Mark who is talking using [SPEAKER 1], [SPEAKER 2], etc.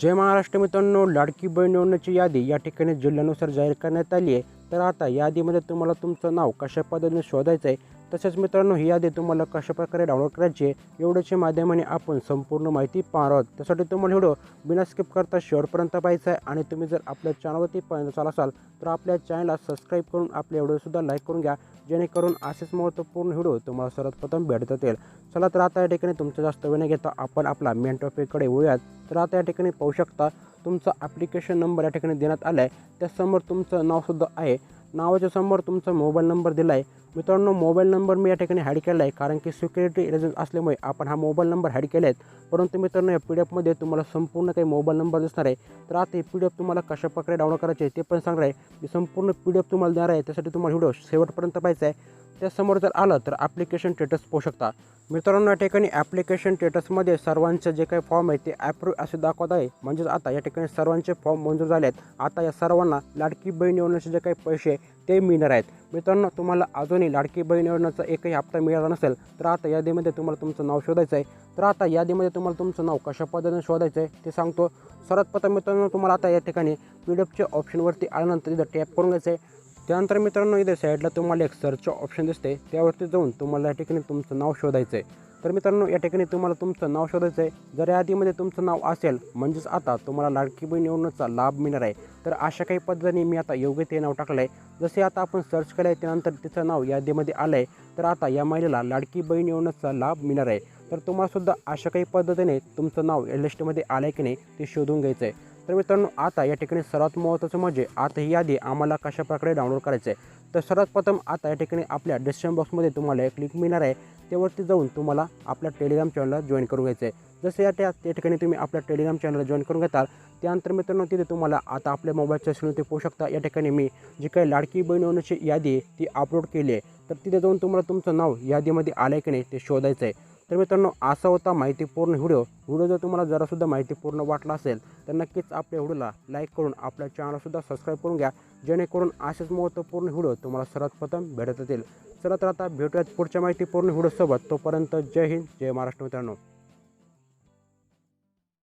[SPEAKER 1] जय महाराष्ट्र मित्रांनो लाडकी बहीण निवडण्याची यादी या ठिकाणी जिल्ह्यानुसार जाहीर करण्यात आली आहे. तर आता यादीमध्ये तुम्हाला तुमचं नाव कशा पद्धतीने शोधायचं आहे तसेच मित्रांनो ही यादी तुम्हाला कशाप्रकारे डाउनलोड करायची आहे एवढ्याच्या माध्यमाने आपण संपूर्ण माहिती पाहणार आहोत. त्यासाठी तुम्हाला व्हिडिओ बिना स्किप करता शेवटपर्यंत पाहायचा आहे आणि तुम्ही जर आपल्या चॅनलवरती पर्यंत चाल असाल तर आपल्या चॅनलला सबस्क्राईब करून आपल्या व्हिडिओसुद्धा लाईक करून घ्या जेणेकरून असेच महत्त्वपूर्ण व्हिडिओ तुम्हाला सर्वप्रथम भेटत येईल. चला तर आता या ठिकाणी तुमचं जास्त वेळ न घेता आपण आपला मेन टॉपिककडे होऊयात तर आता या ठिकाणी पाहू शकता तुमचा ॲप्लिकेशन नंबर या ठिकाणी देण्यात आला आहे त्यासमोर तुमचं नावसुद्धा आहे. नावाच्या समोर तुमचा मोबाईल नंबर दिला आहे मित्रांनो मोबाईल नंबर मी या ठिकाणी हॅड केला आहे कारण की सिक्युरिटी रिझन असल्यामुळे आपण हा मोबाईल नंबर हॅड केला आहेत परंतु मित्रांनो या पी डी एफमध्ये तुम्हाला संपूर्ण काही मोबाईल नंबर दिसणार आहे. तर आता हे पी डी एफ तुम्हाला कशा प्रकारे डाउनलोड करायचे आहे ते पण सांगणार आहे. मी संपूर्ण पी डी एफ तुम्हाला देणार आहे त्यासाठी तुम्हाला व्हिडिओ शेवटपर्यंत पाहायचा आहे. त्यासमोर जर आलं तर ॲप्लिकेशन स्टेटस पाहू शकता. मित्रांनो या ठिकाणी ॲप्लिकेशन स्टेटसमध्ये सर्वांचे जे काही फॉर्म आहे ते ॲप्रूव्ह असे दाखवत आहे. म्हणजेच आता या ठिकाणी सर्वांचे फॉर्म मंजूर झाले आहेत आता या सर्वांना लाडकी बहीण निवडण्याचे जे काही पैसे ते मिळणार आहेत. मित्रांनो तुम्हाला अजूनही लाडकी बहीण निवडण्याचा एकही हप्ता मिळाला नसेल तर आता यादीमध्ये तुम्हाला तुमचं नाव शोधायचं आहे. तर आता यादीमध्ये तुम्हाला तुमचं नाव कशा पद्धतीने शोधायचं आहे ते सांगतो. सर्वात प्रथम मित्रांनो तुम्हाला आता या ठिकाणी पी डी एफच्या ऑप्शनवरती आल्यानंतर इथं टॅप करून घ्यायचं आहे. त्यानंतर मित्रांनो इथे साईडला तुम्हाला एक सर्च ऑप्शन दिसते त्यावरती जाऊन तुम्हाला या ठिकाणी तुमचं नाव शोधायचं आहे. तर मित्रांनो या ठिकाणी तुम्हाला तुमचं नाव शोधायचं आहे. जर यादीमध्ये तुमचं नाव असेल म्हणजेच आता तुम्हाला लाडकी बहीण निवडणूकचा लाभ मिळणार आहे. तर अशा काही पद्धतीने मी आता योग्य ते नाव टाकलं आहे जसे आता आपण सर्च केलं आहे त्यानंतर तिचं नाव यादीमध्ये आलं आहे तर आता या महिलेला लाडकी बहीण निवडणूकचा लाभ मिळणार आहे. तर तुम्हालासुद्धा अशा काही पद्धतीने तुमचं नाव या लिस्टमध्ये आलं आहे की नाही ते शोधून घ्यायचं आहे तर मित्रांनो आता या ठिकाणी सर्वात महत्त्वाचं म्हणजे आता ही यादी आम्हाला कशा प्रकारे डाउनलोड करायचं आहे तर सर्वात प्रथम आता या ठिकाणी आपल्या डिस्क्रिप्शन बॉक्समध्ये तुम्हाला एक लिंक मिळणार आहे. त्यावरती जाऊन तुम्हाला आपल्या टेलिग्राम चॅनलला जॉईन करून घ्यायचं आहे जसं या त्या त्या ठिकाणी तुम्ही आपल्या टेलिग्राम चॅनलला जॉईन करून घेताल त्यानंतर मित्रांनो तिथे तुम्हाला आता आपल्या मोबाईलच्या स्क्रीनवरती पाहू शकता. या ठिकाणी मी जी काही लाडकी बहीण होण्याची यादी ती अपलोड केली आहे. तर तिथे जाऊन तुम्हाला तुमचं नाव यादीमध्ये आलं आहे की नाही ते शोधायचं आहे तर मित्रांनो असा होता माहितीपूर्ण व्हिडिओ. व्हिडिओ जर तुम्हाला जरासुद्धा माहितीपूर्ण वाटला असेल तर नक्कीच आपल्या व्हिडिओला लाईक करून आपल्या चॅनलसुद्धा सबस्क्राईब करून घ्या. जेणेकरून असेच महत्त्वपूर्ण व्हिडिओ तुम्हाला सर्वात प्रथम भेटत येतील चला आता भेटूयात पुढच्या माहितीपूर्ण व्हिडिओसोबत. तोपर्यंत जय हिंद जय महाराष्ट्र मित्रांनो.